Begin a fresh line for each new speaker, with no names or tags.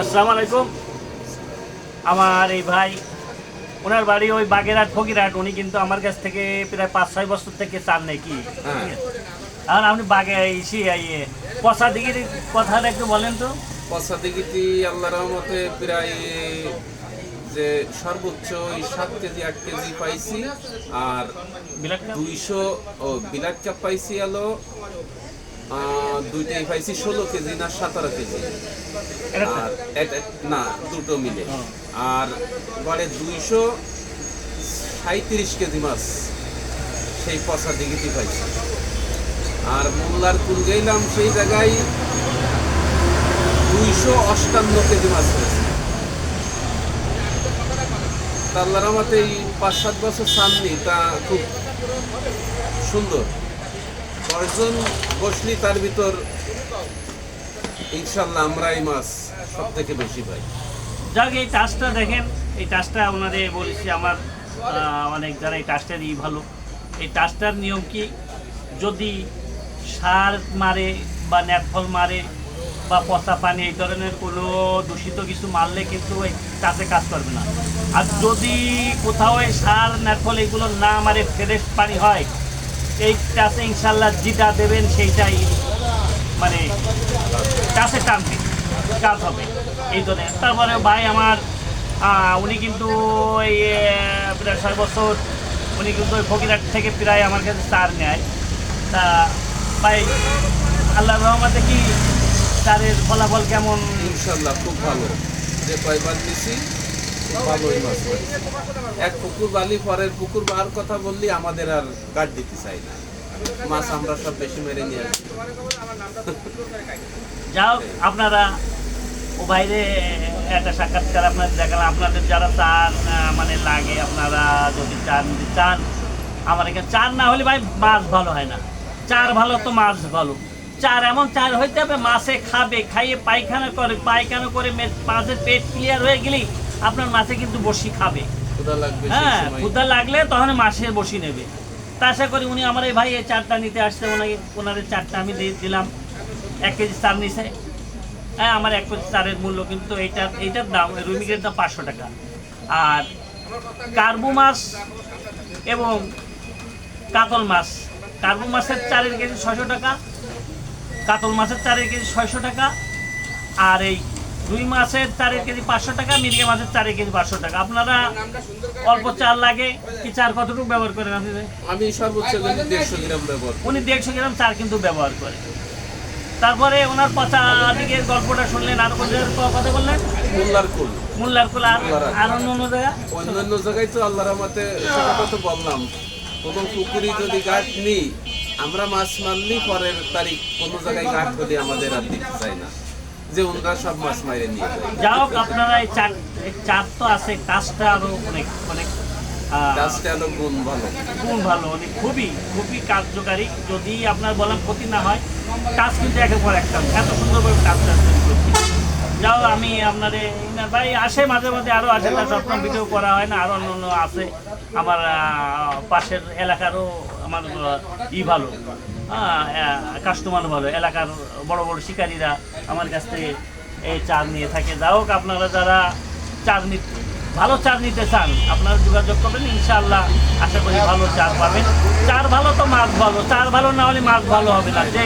আসসালামু আলাইকুম। আমার এই ভাই ওনার বাড়ি ওই বাগেরহাট ফকিরহাট। উনি কিন্তু আমার কাছ থেকে প্রায় পাঁচ ছয় বছর থেকে চান নাকি?
হ্যাঁ।
আর আপনি বাগে ইয়ে পশা দিঘির কথাটা একটু বলেন তো।
পশা দিঘিটি আল্লাহ রহমতে প্রায় যে সর্বোচ্চ ওই সাত কেজি আট কেজি পাইছি। আর দুইশো ও বিলাক কাপ পাইছি আলো। দুইটাই পাইছি ষোলো কেজি না সতেরো কেজি। আর না দুটো মিলে। আর গড়ে দুইশো সাঁত্রিশ কেজি মাছ সেই পচা দিঘিটি পাইছি। আর মোল্লার কুল গেলাম সেই জায়গায় দুইশো অষ্টান্ন কেজি মাছ হয়েছে। তাল্লার আমাতে এই পাঁচ সাত বছর সামনে তা খুব সুন্দর। দশজন বসলি তার ভিতর, ইনশাল্লাহ আমরা এই মাছ সব থেকে বেশি পাই।
যাক, এই টাচটা দেখেন, এই টাচটা ওনাদের বলেছি আমার অনেক যারা এই টাচটার ই ভালো। এই টাচটার নিয়ম কি? যদি সার মারে বা ন্যাটফল মারে বা পচা পানি, এই ধরনের কোনো দূষিত কিছু মারলে কিন্তু ওই টাচে কাজ করবে না। আর যদি কোথাও সার ন্যাটফল এগুলো না মারে ফ্রেশ পানি হয় এই টাচে ইনশাল্লাহ যেটা দেবেন সেইটাই মানে কাছে টানবে, কাজ হবে, এই ধরনের তারপরে ভাই আমার উনি কিন্তু এই প্রায় ছয় বছর, উনি কিন্তু ওই ফকিরহাট থেকে প্রায় আমার কাছে চার নেয়। তা, ভাই, আল্লাহ রহমাতে কি তারের ফলাফল কেমন?
ইনশাল্লাহ খুব ভালো। যে কয়বার দিছি এক পুকুর বালি, পরের পুকুর বার কথা বললি আমাদের আর কাট দিতে চাই না। মাছ আমরা সব বেশি মেরে নিয়ে আসি।
যাও, আপনারা ও বাইরে একটা সাক্ষাৎকার আপনাদের দেখালাম। আপনাদের যারা চান মানে লাগে, আপনারা যদি চান যদি চান, আমার এখানে চার না হলে ভাই মাছ ভালো হয় না। চার ভালো তো মাছ ভালো। চার এমন চার হইতে হবে, মাছে খাবে, খাইয়ে পায়খানা করে পায়খানা করে মাছের পেট ক্লিয়ার হয়ে গেলেই আপনার মাছে কিন্তু বসি খাবে। হ্যাঁ ক্ষুদা লাগলে তখন মাসে বসি নেবে। তা আশা করি উনি আমার এই ভাই এই চারটা নিতে আসছে ওনাকে ওনাদের চারটা আমি দিয়ে দিলাম। এক কেজি চার নিছে। হ্যাঁ আমার এক কেজি চারের মূল্য কিন্তু এইটার এইটার দাম রুমিকের দাম পাঁচশো টাকা। আর কার্বু মাছ এবং কাতল মাছ। কার্বু মাছের চারের কেজি ছয়শো টাকা কাতল মাছের চারের কেজি ছয়শো টাকা আর এই রুই মাছের চারের কেজি পাঁচশো টাকা মিরিগে মাছের চারের কেজি পাঁচশো টাকা। আপনারা অল্প চার লাগে কি চার কতটুকু ব্যবহার করেন আপনি
আমি সর্বোচ্চ দেড়শো গ্রাম ব্যবহার
উনি দেড়শো গ্রাম চার কিন্তু ব্যবহার করে। তারপরে ওনার পচা দিকের গল্পটা শুনলেন আর কোথায় কথা বললেন?
মোল্লার কুল
মোল্লার কোলা আর আর অন্য অন্য জায়গা?
অন্যান্য জায়গায় তো আল্লাহ রহমতে তো বললাম কোনো পুকুরি যদি গাছ নিই আমরা মাছ মারলি পরের তারিখ কোনো জায়গায় গাছ হলে আমাদের আর দিতে চাই না। যে ওনারা সব মাছ মাইরে নিয়ে যায়।
যা হোক আপনারা এই চার চার তো আছে কাজটা আরও অনেক অনেক
গাছটা হলো গুণ ভালো।
গুণ ভালো মানে খুবই খুবই কার্যকারী। যদি আপনার বলেন ক্ষতি না হয় কাজ কিন্তু একের পর একটা। এত সুন্দরভাবে কাজটা করছি যাও আমি আপনার ভাই আসে মাঝে মাঝে আরও আসে তার সবসময় ভিডিও করা হয় না আরও অন্য অন্য আছে। আমার পাশের এলাকারও আমার ই ভালো। কাস্টমার ভালো, এলাকার বড় বড় শিকারীরা আমার কাছ থেকে এই চার নিয়ে থাকে। যা হোক, আপনারা যারা চার নিতে ভালো চার নিতে চান, আপনারা যোগাযোগ করবেন, ইনশাআল্লাহ আশা করি ভালো চার পাবেন। চার ভালো তো মাছ ভালো, চার ভালো না হলে মাছ ভালো হবে না। যে